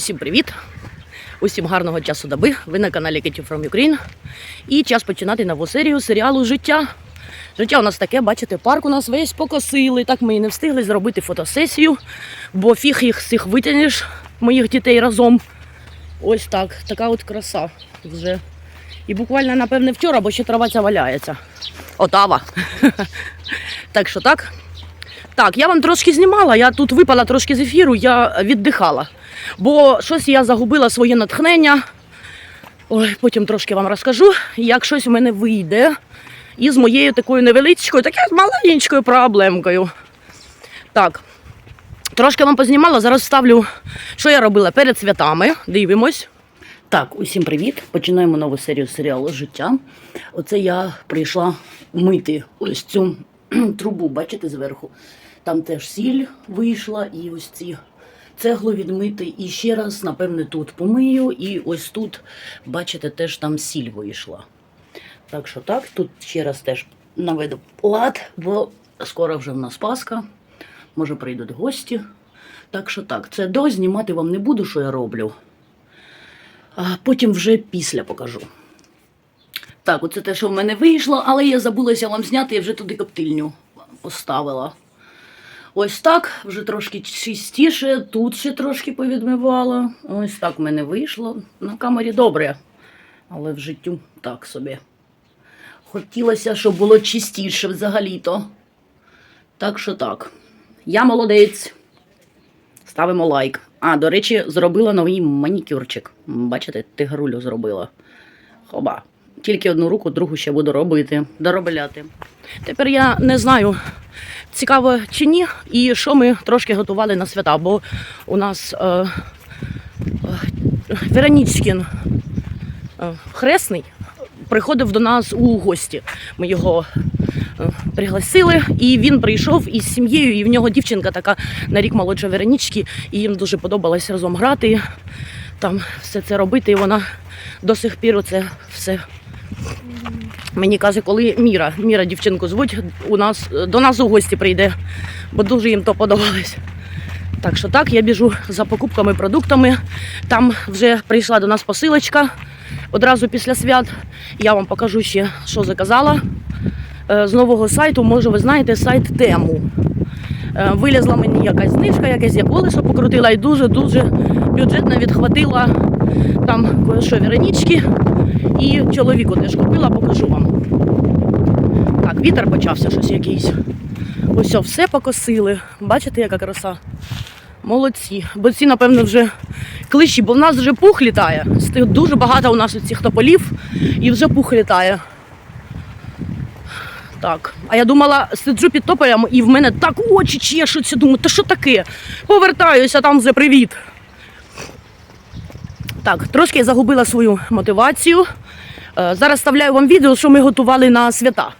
Усім привіт! Усім гарного часу доби. Ви на каналі Kitty from Ukraine. І час починати нову серію серіалу Життя. Життя у нас таке, бачите, парк у нас весь покосили. Так ми і не встигли зробити фотосесію, бо фіг їх всіх витягнеш, моїх дітей разом. Ось так, така от краса вже. І буквально, напевне, вчора, бо ще трава ця валяється. Отава. Так що так. Так, я вам трошки знімала, я тут випала трошки з ефіру, я віддихала. Бо щось я загубила своє натхнення. Ой, потім трошки вам розкажу, як щось у мене вийде із моєю такою невеличкою, таке маленькою проблемкою. Так, трошки вам познімала, зараз ставлю, що я робила перед святами. Дивимось. Так, усім привіт. Починаємо нову серію серіалу Життя. Оце я прийшла мити ось цю трубу, бачите, зверху. Там теж сіль вийшла, і ось ці цеглу відмити. І ще раз, напевне, тут помию. І ось тут, бачите, теж там сіль вийшла. Так що так, тут ще раз теж наведу лад, бо скоро вже в нас Пасха, може прийдуть гості. Так що так, це до знімати вам не буду, що я роблю. А потім вже після покажу. Так, оце те, що в мене вийшло, але я забулася вам зняти, я вже туди коптильню поставила. Ось так, вже трошки чистіше, тут ще трошки повідмивала. Ось так в мене вийшло. На камері добре, але в життю так собі. Хотілося, щоб було чистіше взагалі-то. Так що так. Я молодець. Ставимо лайк. А, до речі, зробила новий манікюрчик. Бачите, тигрулю зробила. Хоба. Тільки одну руку, другу ще буду робити, доробляти. Тепер я не знаю, цікаво чи ні, і що ми трошки готували на свята, бо у нас е, е, Веронічкін е, хресний приходив до нас у гості. Ми його е, пригласили, і він прийшов із сім'єю, і в нього дівчинка така на рік молодша Веронічки, і їм дуже подобалось разом грати, там все це робити, і вона до сих пір оце все. Мені каже, коли Міра, Міра дівчинку звуть, у нас до нас у гості прийде, бо дуже їм то подобалось. Так що так, я біжу за покупками, продуктами. Там вже прийшла до нас посилочка одразу після свят. Я вам покажу ще, що заказала. Е, З нового сайту, може, ви знаєте, сайт Тему. Е, Вилізла мені якась знижка, якесь я колесо покрутила і дуже-дуже бюджетно відхватила там кое-що Веронічки. І чоловіку теж купила, покажу вам. Так, вітер почався щось якийсь. Ось все покосили. Бачите, яка краса? Молодці. Бо ці, напевно, вже клищі, бо в нас вже пух літає. Дуже багато у нас цих тополів і вже пух літає. Так. А я думала, сиджу під тополем і в мене так очі чешуться. Думаю, та що таке? Повертаюся, там вже привіт. Так, трошки я загубила свою мотивацію. Е, Зараз вставляю вам відео, що ми готували на свята.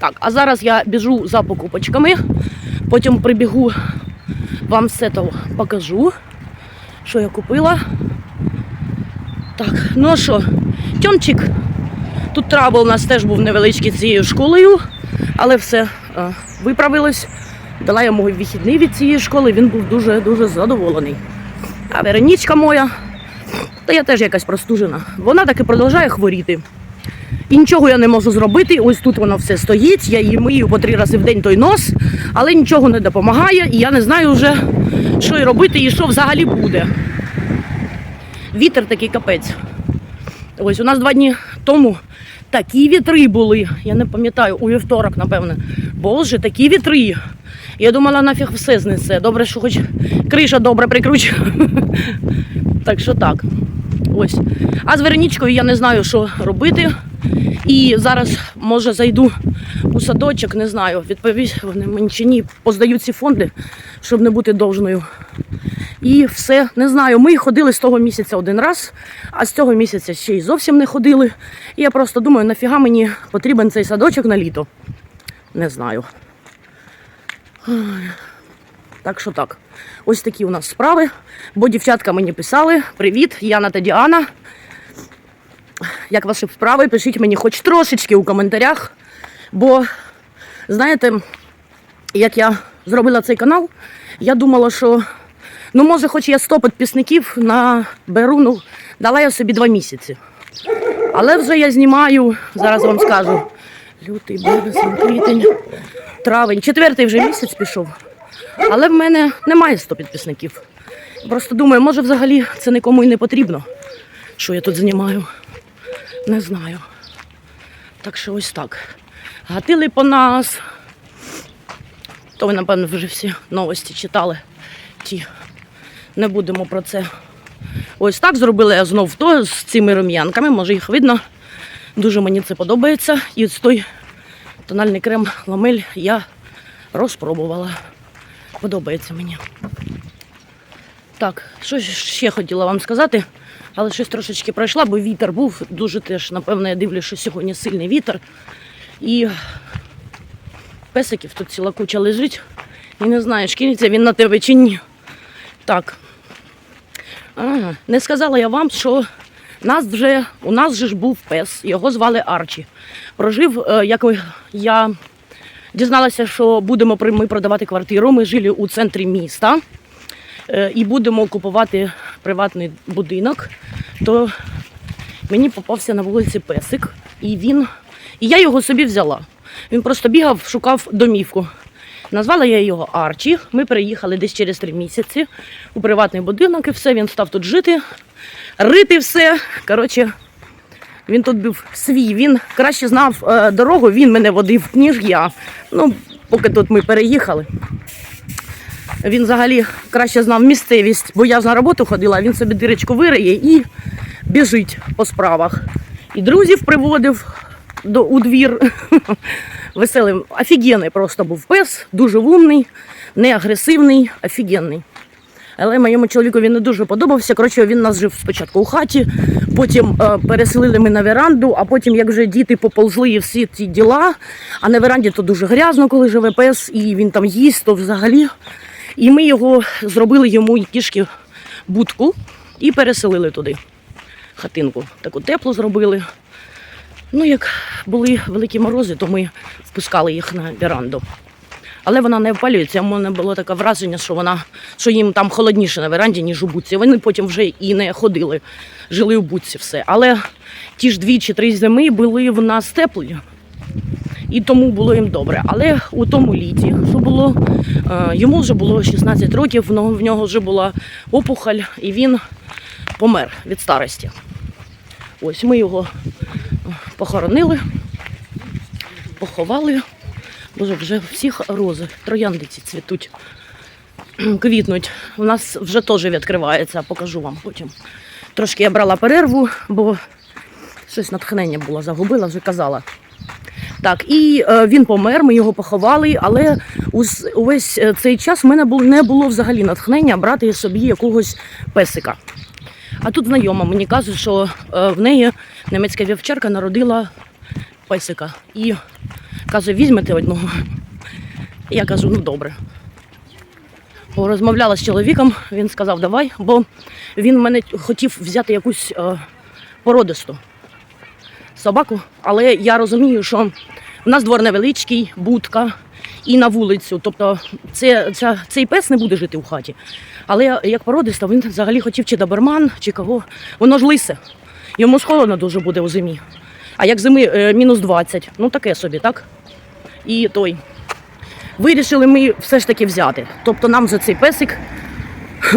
Так, а зараз я біжу за покупочками, потім прибігу, вам все то покажу, що я купила. Так, ну що, Тьомчик, тут трабл у нас теж був невеличкий цією школою, але все е, виправилось. Дала йому вихідний від цієї школи, він був дуже-дуже задоволений. А Веронічка моя, та я теж якась простужена. Вона таки продовжує хворіти. І нічого я не можу зробити. Ось тут воно все стоїть. Я її мию по три рази в день той нос, але нічого не допомагає, і я не знаю вже, що й робити і що взагалі буде. Вітер такий капець. Ось у нас два дні тому такі вітри були. Я не пам'ятаю, у вівторок, напевне. Боже, такі вітри. Я думала, нафіг все знесе. Добре, що хоч криша добре прикручена. Так що так. Ось. А з Веронічкою я не знаю, що робити. І зараз, може, зайду у садочок, не знаю, відповість вони мені чи ні, поздають ці фонди, щоб не бути довжною. І все, не знаю. Ми ходили з того місяця один раз, а з цього місяця ще й зовсім не ходили. І я просто думаю, нафіга мені потрібен цей садочок на літо. Не знаю. Так що так. Ось такі у нас справи. Бо дівчатка мені писали: Привіт, Яна та Діана. Як ваші справи? Пишіть мені хоч трошечки у коментарях. Бо, знаєте, як я зробила цей канал, я думала, що ну, може, хоч я 100 підписників наберу, ну, дала я собі два місяці. Але вже я знімаю, зараз вам скажу. Лютий, березень, квітень, травень. Четвертий вже місяць пішов. Але в мене немає 100 підписників. Просто думаю, може взагалі це нікому і не потрібно, що я тут знімаю. Не знаю. Так що ось так. Гатили по нас. То ви, напевно, вже всі новості читали. Ті. Не будемо про це. Ось так зробила я знов то з цими рум'янками, може їх видно. Дуже мені це подобається. І ось той тональний крем ламель я розпробувала. Подобається мені. Так, що ще хотіла вам сказати, але щось трошечки пройшла, бо вітер був дуже теж, напевно, я дивлюся, що сьогодні сильний вітер. І песиків тут ціла куча лежить. І не знаєш, кинеться він на тебе чи ні. Так. Ага. Не сказала я вам, що нас вже, у нас же ж був пес, його звали Арчі. Прожив, е, як я дізналася, що будемо ми продавати квартиру. Ми жили у центрі міста е, і будемо купувати приватний будинок, то мені попався на вулиці песик, і він. І я його собі взяла. Він просто бігав, шукав домівку. Назвала я його Арчі. Ми переїхали десь через три місяці у приватний будинок і все, він став тут жити, рити все. Коротше, він тут був свій, він краще знав е, дорогу, він мене водив, ніж я. Ну, поки тут ми переїхали. Він взагалі краще знав місцевість, бо я ж на роботу ходила, він собі дирочку вириє і біжить по справах. І друзів приводив до, у двір. Веселим. Офігенний просто був пес, дуже вумний, не агресивний, офігенний. Але моєму чоловіку він не дуже подобався. Коротше, він нас жив спочатку у хаті, потім е, переселили ми на веранду, а потім, як вже діти поползли і всі ці діла, а на веранді то дуже грязно, коли живе пес, і він там їсть, то взагалі. І ми його зробили йому кішки будку і переселили туди. Хатинку. Таку теплу зробили. Ну, як були великі морози, то ми впускали їх на веранду. Але вона не опалюється. У мене було таке враження, що вона що їм там холодніше на веранді, ніж у будці. Вони потім вже і не ходили, жили у будці все. Але ті ж дві чи три зими були в нас теплі. І тому було їм добре. Але у тому літі, що було, е, йому вже було 16 років, в нього- вже була опухоль, і він помер від старості. Ось ми його похоронили, поховали. Боже, вже всіх рози, трояндиці цвітуть, квітнуть. У нас вже теж відкривається, покажу вам потім. Трошки я брала перерву, бо щось натхнення було, загубила, вже казала. Так, і е, він помер, ми його поховали, але ус- увесь е, цей час в мене було, не було взагалі натхнення брати собі якогось песика. А тут знайома мені каже, що е, в неї немецька вівчарка народила песика. І каже, візьмете одного. Я кажу, ну добре. Розмовляла з чоловіком, він сказав, давай, бо він мене хотів взяти якусь е, породисту собаку, але я розумію, що в нас двор невеличкий, будка, і на вулицю. Тобто це, ця, цей пес не буде жити у хаті. Але як породиста, він взагалі хотів чи доберман, чи кого. Воно ж лисе. Йому холодно дуже буде у зимі. А як зими е, мінус 20, ну таке собі, так? І той. Вирішили ми все ж таки взяти. Тобто нам за цей песик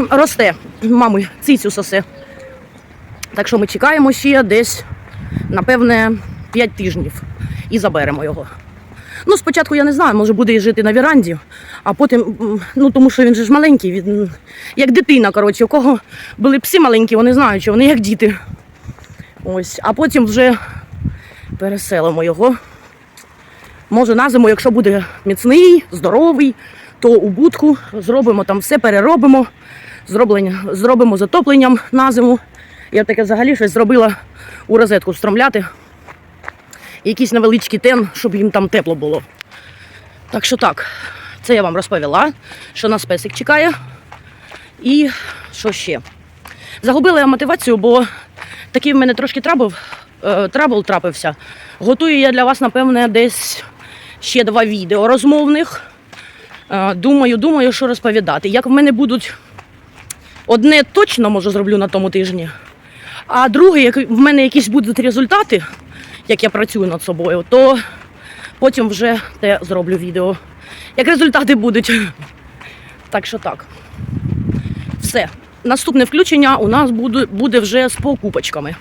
росте. Мами цицю сосе. Так що ми чекаємо ще десь, напевне, 5 тижнів і заберемо його. Ну, спочатку я не знаю, може буде жити на віранді, а потім, ну тому що він же ж маленький, він як дитина, коротше, у кого були пси маленькі, вони знають, що вони як діти. Ось, а потім вже переселимо його. Може, на зиму, якщо буде міцний, здоровий, то у будку зробимо там все, переробимо, зроблення, зробимо затопленням на зиму. Я таке взагалі щось зробила у розетку встромляти. Якийсь невеличкий тен, щоб їм там тепло було. Так що так, це я вам розповіла, що нас песик чекає. І що ще? Загубила я мотивацію, бо такий в мене трошки трабл, е, трабл трапився. Готую я для вас, напевне, десь ще два відео розмовних. Е, Думаю, думаю, що розповідати. Як в мене будуть одне точно може зроблю на тому тижні, а друге, як в мене якісь будуть результати, як я працюю над собою, то потім вже те зроблю відео. Як результати будуть. Так що так. Все. Наступне включення у нас буде, буде вже з покупочками.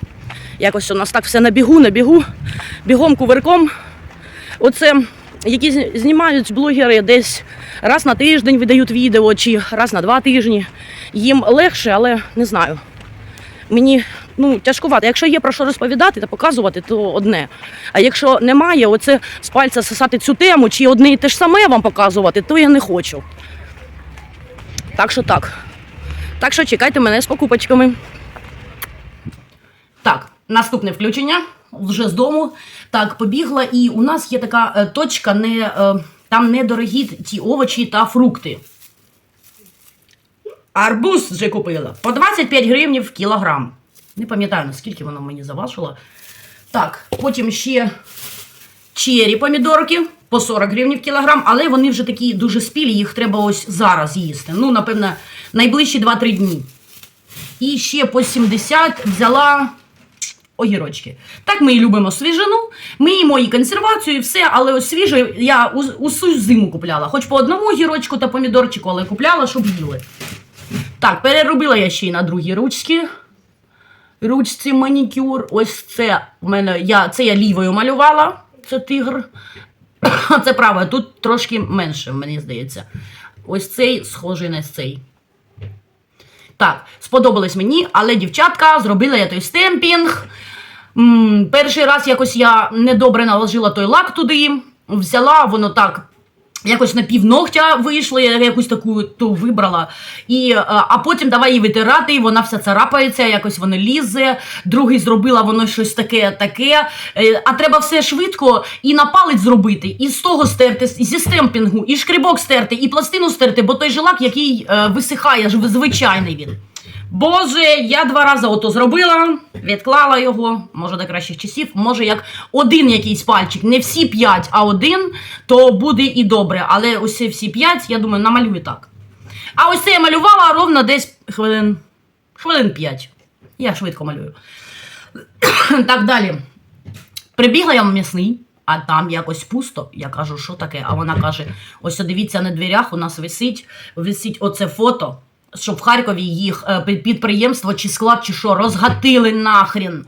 Якось у нас так все на бігу, на бігу, бігом кувирком. Оце які знімають блогери десь раз на тиждень видають відео чи раз на два тижні. Їм легше, але не знаю. Мені ну, тяжкувато. Якщо є про що розповідати та показувати, то одне. А якщо немає, оце з пальця сосати цю тему, чи одне і те ж саме вам показувати, то я не хочу. Так що так. Так що чекайте мене з покупочками. Так, наступне включення вже з дому. Так, побігла, і у нас є така е, точка, не, е, там недорогі ті овочі та фрукти. Арбуз вже купила. По 25 гривень в кілограм. Не пам'ятаю, наскільки воно мені заважило. Так, потім ще чері помідорки по 40 гривень в кілограм, але вони вже такі дуже спілі, їх треба ось зараз їсти. Ну, напевно, найближчі 2-3 дні. І ще по 70 взяла огірочки. Так ми і любимо свіжину. Ми їмо і консервацію, і все, але ось свіже я усю зиму купляла. Хоч по одному огірочку та помідорчику, але купляла, щоб їли. Так, переробила я ще й на другій ручці. Ручці манікюр. Ось це в мене я, це я лівою малювала. Це тигр. Це правою. Тут трошки менше, мені здається. Ось цей схожий на цей. Так, сподобалось мені, але дівчатка зробила я той стемпінг. М, перший раз якось я недобре наложила той лак туди, взяла, воно так. Якось на пів ногтя вийшло, я якусь таку ту вибрала. І, е, а потім давай її витирати, і вона вся царапається, якось воно лізе. Другий зробила воно щось таке, таке. Е, А треба все швидко і на палець зробити, і з того стерти, і зі стемпінгу, і шкрибок стерти, і пластину стерти, бо той жилак, який е, висихає, звичайний він. Боже, я два рази ото зробила, відклала його, може до кращих часів, може як один якийсь пальчик, не всі п'ять, а один, то буде і добре. Але ось всі п'ять, я думаю, намалюю так. А ось це я малювала ровно десь хвилин, хвилин п'ять. Я швидко малюю. так далі. Прибігла я в м'ясний, а там якось пусто. Я кажу, що таке? А вона каже: ось дивіться на дверях, у нас висить, висить оце фото, щоб в Харкові їх е, підприємство чи склад, чи що, розгатили нахрін.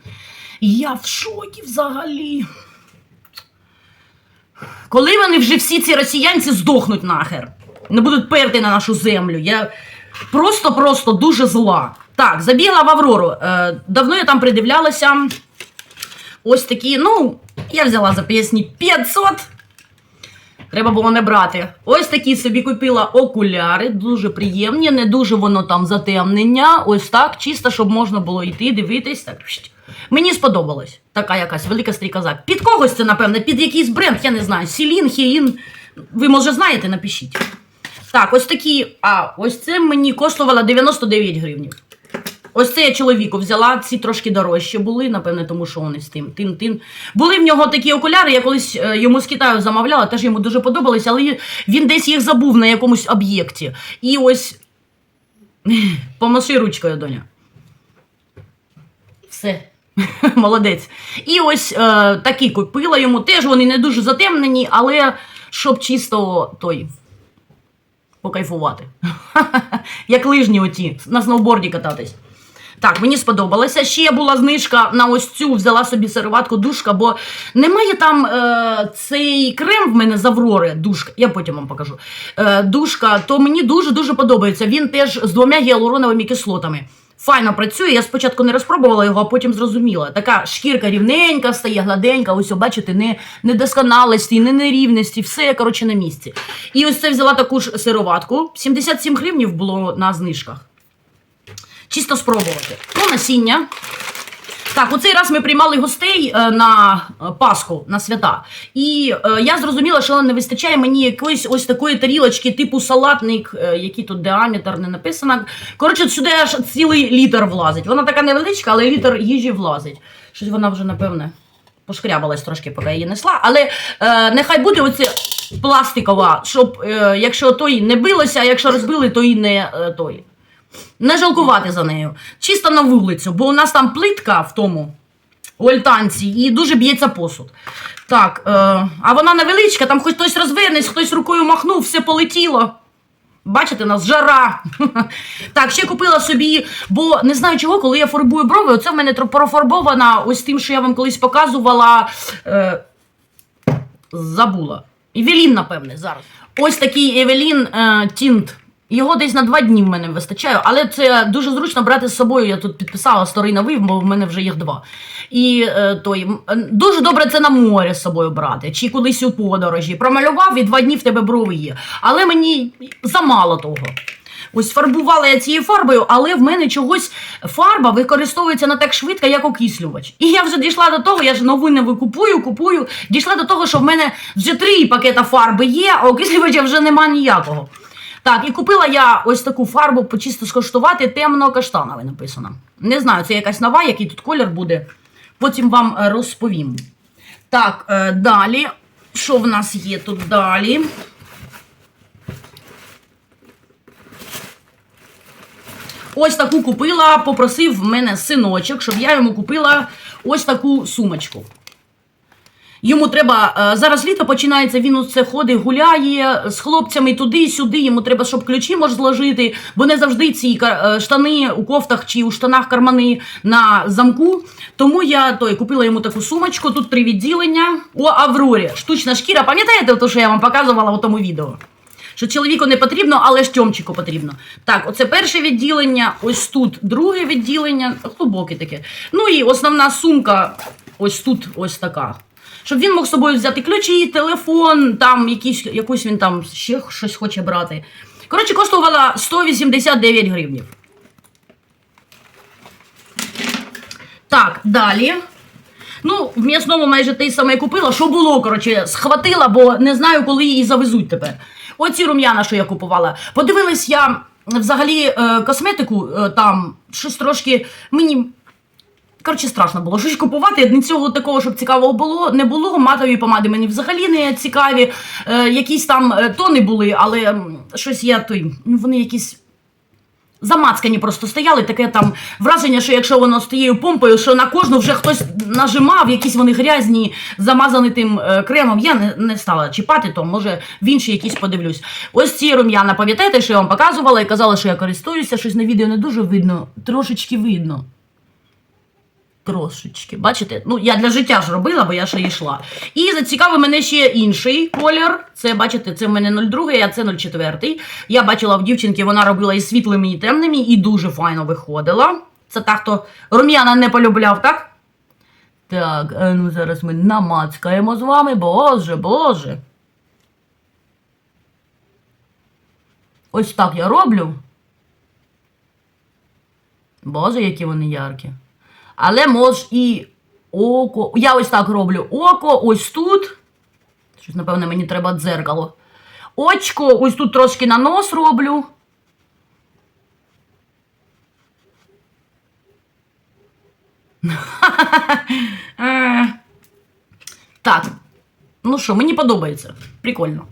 Я в шокі взагалі. Коли вони вже всі ці росіянці здохнуть нахер, не будуть перти на нашу землю. Я просто-просто дуже зла. Так, забігла в Аврору. Е, давно я там придивлялася. Ось такі, ну, я взяла за пісні 500. Треба було не брати. Ось такі собі купила окуляри, дуже приємні, не дуже воно там затемнення. Ось так, чисто, щоб можна було йти, дивитись. Так. Мені сподобалось. Така якась велика стрікоза. Під когось це, напевно, під якийсь бренд, я не знаю. Сілін, Хіїн. Ви, може, знаєте, напишіть. Так, ось такі. А, ось це мені коштувало 99 гривень. Ось це я чоловіку взяла, ці трошки дорожчі були, напевне, тому що вони з тим. тин, тин. Були в нього такі окуляри, я колись е, йому з Китаю замовляла, теж йому дуже подобались, але він десь їх забув на якомусь об'єкті. І ось помаши ручкою, доня. Все. Молодець. І ось е, такі купила йому. Теж вони не дуже затемнені, але щоб чисто той покайфувати. Як лижні оті, на сноуборді кататись. Так, мені сподобалося. Ще була знижка на ось цю, взяла собі сироватку душка, бо немає там е, цей крем в мене з Аврори, душка, я потім вам покажу. Е, душка, то мені дуже-дуже подобається. Він теж з двома гіалуроновими кислотами. Файно працює. Я спочатку не розпробувала його, а потім зрозуміла. Така шкірка рівненька, стає гладенька, ось, бачите, не недосконалості, не нерівності, все коротше на місці. І ось це взяла таку ж сироватку. 77 гривнів було на знижках. Чисто спробувати. Ну, насіння. Так, у цей раз ми приймали гостей е, на е, Пасху, на свята. І е, я зрозуміла, що не вистачає мені якоїсь ось такої тарілочки, типу салатник, який тут діаметр не написано. Коротше, сюди аж цілий літр влазить. Вона така невеличка, але літр їжі влазить. Щось вона вже, напевне, пошкрябалась трошки, поки я її несла. Але е, нехай буде оце пластикова, щоб е, якщо той не билося, а якщо розбили, то і не е, той. Не жалкувати за нею. Чисто на вулицю, бо у нас там плитка в тому у альтанці і дуже б'ється посуд. Так, е, а вона невеличка, там хоч хтось розвернеться, хтось рукою махнув, все полетіло. Бачите, у нас жара. так, ще купила собі, бо не знаю чого, коли я фарбую брови, оце в мене профарбована ось тим, що я вам колись показувала. Е, забула. Евелін, напевне, зараз. Ось такий Евелін е, Тінт. Його десь на два дні в мене вистачає, але це дуже зручно брати з собою. Я тут підписала старий новий, бо в мене вже їх два. І е, той е, дуже добре це на море з собою брати, чи кудись у подорожі. Промалював і два дні в тебе брови є. Але мені замало того. Ось фарбувала я цією фарбою, але в мене чогось фарба використовується не так швидко, як окислювач. І я вже дійшла до того, я ж нову не викупую, купую. Дійшла до того, що в мене вже три пакета фарби є, а окислювача вже нема ніякого. Так, і купила я ось таку фарбу почисто скоштувати, темно-каштанове написано. Не знаю, це якась нова, який тут колір буде. Потім вам е, розповім. Так, е, далі. Що в нас є тут далі? Ось таку купила, попросив в мене синочок, щоб я йому купила ось таку сумочку. Йому треба е, зараз літо починається. Він оце ходить, гуляє з хлопцями туди-сюди. Йому треба, щоб ключі може зложити, бо не завжди ці е, штани у кофтах чи у штанах кармани на замку. Тому я той купила йому таку сумочку. Тут три відділення. У Аврорі штучна шкіра. Пам'ятаєте, те, що я вам показувала у тому відео? Що чоловіку не потрібно, але ж тьомчику потрібно. Так, оце перше відділення, ось тут друге відділення, глибоке таке. Ну і основна сумка, ось тут, ось така. Щоб він мог з собою взяти ключі, телефон, там якісь, якусь він там ще щось хоче брати. Коротше, коштувала 189 гривнів. Так, далі. Ну, в м'ясному майже те саме купила. Що було, коротше, схватила, бо не знаю, коли її завезуть тепер. Оці рум'яна, що я купувала. Подивилась я взагалі е, косметику е, там, щось трошки мені. Коротше, страшно було щось купувати. Нічого такого, щоб цікавого було, не було. Матові помади мені взагалі не цікаві. Е, якісь там е, тони були, але щось я той. Ну, вони якісь замацкані просто стояли. Таке там враження, що якщо воно з тією помпою, що на кожну вже хтось нажимав, якісь вони грязні, замазані тим е, кремом. Я не, не стала чіпати, то може в інші якісь подивлюсь. Ось ці рум'яна, пам'ятаєте, що я вам показувала і казала, що я користуюся, щось на відео не дуже видно, трошечки видно. Трошечки, бачите? Ну, я для життя ж робила, бо я ще йшла. І зацікавив мене ще інший колір. Це, бачите, це в мене 02, а це 04. Я бачила в дівчинки, вона робила і світлими, і темними, і дуже файно виходила. Це та, хто рум'яна не полюбляв, так? Так, ну зараз ми намацкаємо з вами. Боже, боже. Ось так я роблю. Боже, які вони яркі. Але мож і око. Я ось так роблю око, ось тут. Щось, напевне, мені треба дзеркало. Очко, ось тут трошки на нос роблю. Е, Так. Ну що, мені подобається. Прикольно.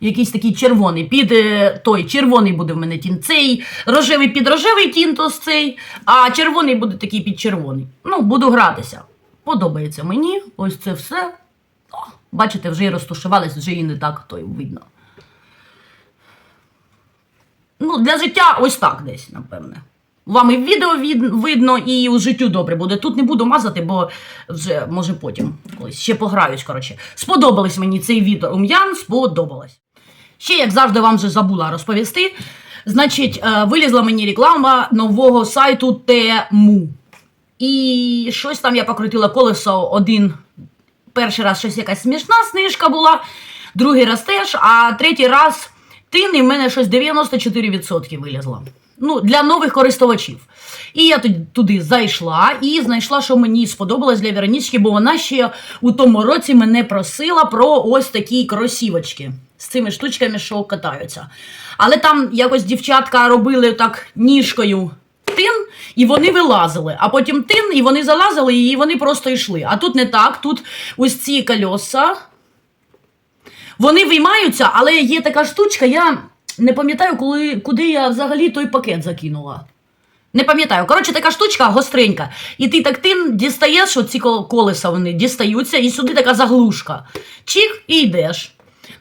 Якийсь такий червоний. Під е, той червоний буде в мене тін. Цей рожевий під рожевий тінтос цей, а червоний буде такий під червоний. Ну, буду гратися. Подобається мені. Ось це все. О, бачите, вже і розташувались, вже і не так той видно. Ну, для життя ось так десь, напевне. Вам і в відео від, видно, і у життю добре буде. Тут не буду мазати, бо вже може потім колись ще пограюсь. Коротше. Сподобались мені цей від рум'ян, сподобалось. Ще, як завжди, вам вже забула розповісти. Значить, е, вилізла мені реклама нового сайту Тему. І щось там я покрутила колесо один. Перший раз щось якась смішна знижка була, другий раз теж, а третій раз тин і в мене щось 94% вилізло. Ну, для нових користувачів. І я туди зайшла і знайшла, що мені сподобалось для Веронічки, бо вона ще у тому році мене просила про ось такі кросівочки з цими штучками, що катаються. Але там якось дівчатка робили так ніжкою тин, і вони вилазили. А потім тин, і вони залазили, і вони просто йшли. А тут не так. Тут ось ці кольоса. Вони виймаються, але є така штучка, я не пам'ятаю, коли, куди я взагалі той пакет закинула. Не пам'ятаю. Коротше, така штучка гостренька. І ти так тим дістаєш, оці колеса вони дістаються, і сюди така заглушка. Чик і йдеш.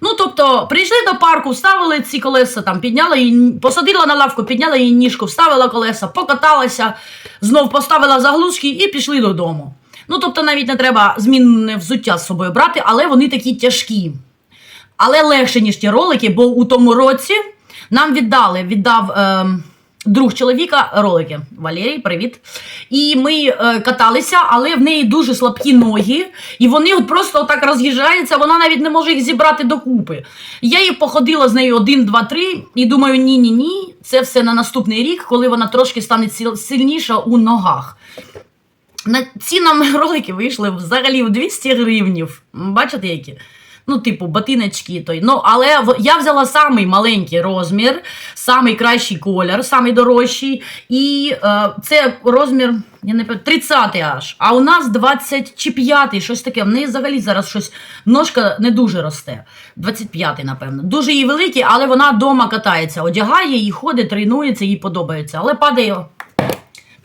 Ну, тобто, прийшли до парку, вставили ці колеса, там, підняла її, посадила на лавку, підняла її ніжку, вставила колеса, покаталася, знов поставила заглушки і пішли додому. Ну, тобто, навіть не треба змінне взуття з собою брати, але вони такі тяжкі. Але легше, ніж ті ролики, бо у тому році нам віддали, віддав е, друг чоловіка ролики. Валерій, привіт. І ми е, каталися, але в неї дуже слабкі ноги, і вони от просто так роз'їжджаються, вона навіть не може їх зібрати докупи. Я її походила з нею один, два, три, і думаю, ні-ні ні, це все на наступний рік, коли вона трошки стане сильніша у ногах. На ці нам ролики вийшли взагалі в 200 гривнів. Бачите, які? Ну, типу, ботиночки той. Ну, але я взяла самий маленький розмір, самий кращий колір, самий дорожчий. І е, це розмір, я не пам'ятаю, 30 аж. А у нас 20 чи 5, щось таке. В неї взагалі зараз щось ножка не дуже росте. 25, напевно. Дуже її великий, але вона вдома катається, одягає її, ходить, тренується, їй подобається. Але падає.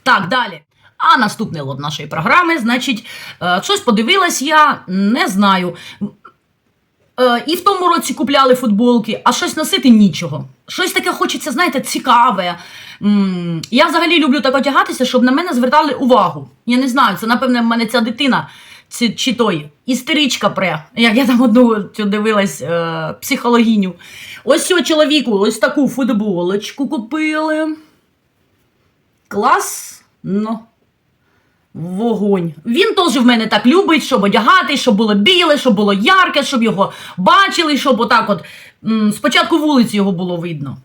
Так, далі. А наступний лот нашої програми, значить, е, щось подивилась я, не знаю. Е, І в тому році купляли футболки, а щось носити нічого. Щось таке хочеться, знаєте, цікаве. М, Я взагалі люблю так одягатися, щоб на мене звертали увагу. Я не знаю, це, напевне, в мене ця дитина чи, чи той істеричка пре. Як я там одну цю дивилась е, психологіню. Ось цього чоловіку, ось таку футболочку купили. Клас. Вогонь. Він теж в мене так любить, щоб одягати, щоб було біле, щоб було ярке, щоб його бачили, щоб отак от спочатку вулиці його було видно.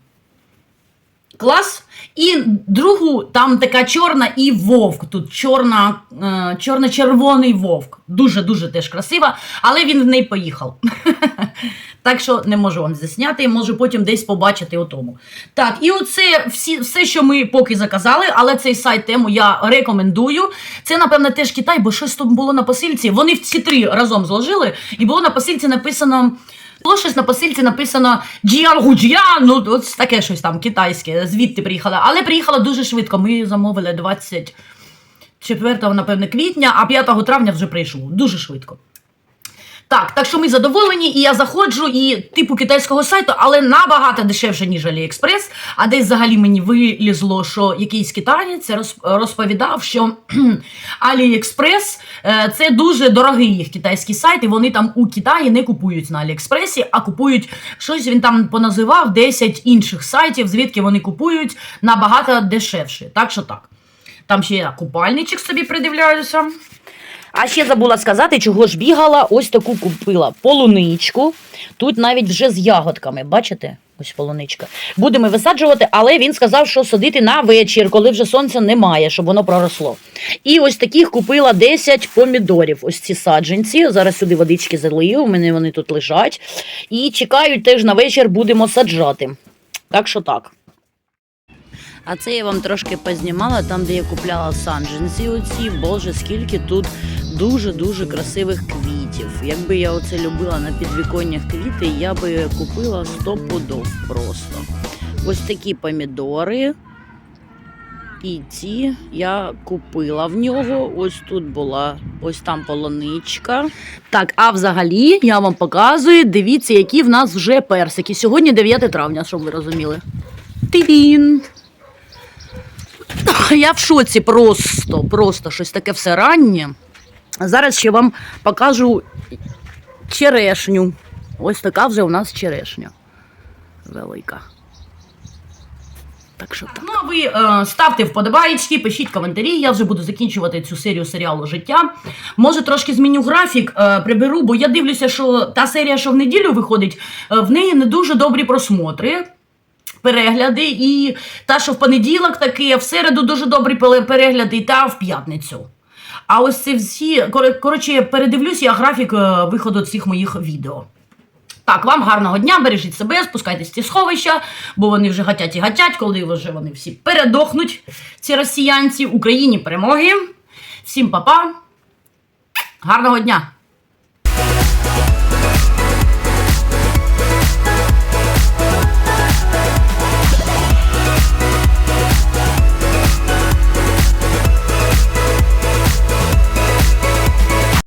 Клас. І другу там така чорна і вовк. Тут чорна, е, чорно-червоний вовк. Дуже-дуже теж красива, але він в неї поїхав. Так що не можу вам засняти, можу потім десь побачити у тому. Так, і оце всі, все, що ми поки заказали, але цей сайт тему я рекомендую. Це, напевно, теж Китай, бо щось там було на посильці. Вони всі три разом зложили, і було на посильці написано. Було щось на посильці написано Джіангуджіан, ну от таке щось там китайське, звідти приїхала. Але приїхала дуже швидко. Ми замовили 24, напевне, квітня, а 5 травня вже прийшов. Дуже швидко. Так, так що ми задоволені, і я заходжу, і типу китайського сайту, але набагато дешевше, ніж Аліекспрес. А десь взагалі мені вилізло, що якийсь китаєць розповідав, що Аліекспрес е, це дуже дорогий їх китайський сайт, і вони там у Китаї не купують на Аліекспресі, а купують щось він там поназивав 10 інших сайтів, звідки вони купують набагато дешевше. Так що так. Там ще я купальничок собі придивляюся. А ще забула сказати, чого ж бігала. Ось таку купила полуничку. Тут навіть вже з ягодками. Бачите? Ось полуничка. Будемо висаджувати, але він сказав, що садити на вечір, коли вже сонця немає, щоб воно проросло. І ось таких купила 10 помідорів. Ось ці саджанці. Зараз сюди водички залию, у мене вони тут лежать. І чекають теж на вечір будемо саджати. Так що так. А це я вам трошки познімала там, де я купляла саджанці. Оці, боже, скільки тут дуже-дуже красивих квітів. Якби я оце любила на підвіконнях квіти, я би купила 100 пудов просто. Ось такі помідори. І ці я купила в нього. Ось тут була, ось там полоничка. Так, а взагалі я вам показую, дивіться, які в нас вже персики. Сьогодні 9 травня, щоб ви розуміли. Тидін! Я в шоці просто, просто щось таке все раннє. Зараз ще вам покажу черешню. Ось така вже у нас черешня. Велика. Так що так. Ну, а ви е, ставте вподобаєчки, пишіть коментарі. Я вже буду закінчувати цю серію серіалу життя. Може, трошки зміню графік, е, приберу, бо я дивлюся, що та серія, що в неділю виходить, е, в неї не дуже добрі просмотри. Перегляди, і та, що в понеділок таки, в середу дуже добрі перегляди, та в п'ятницю. А ось ці всі, коротше, передивлюсь я графік е, виходу цих моїх відео. Так, вам гарного дня, бережіть себе, спускайтесь в ці сховища, бо вони вже гатять і гатять, коли вже вони всі передохнуть, ці росіянці, Україні перемоги. Всім па-па, гарного дня!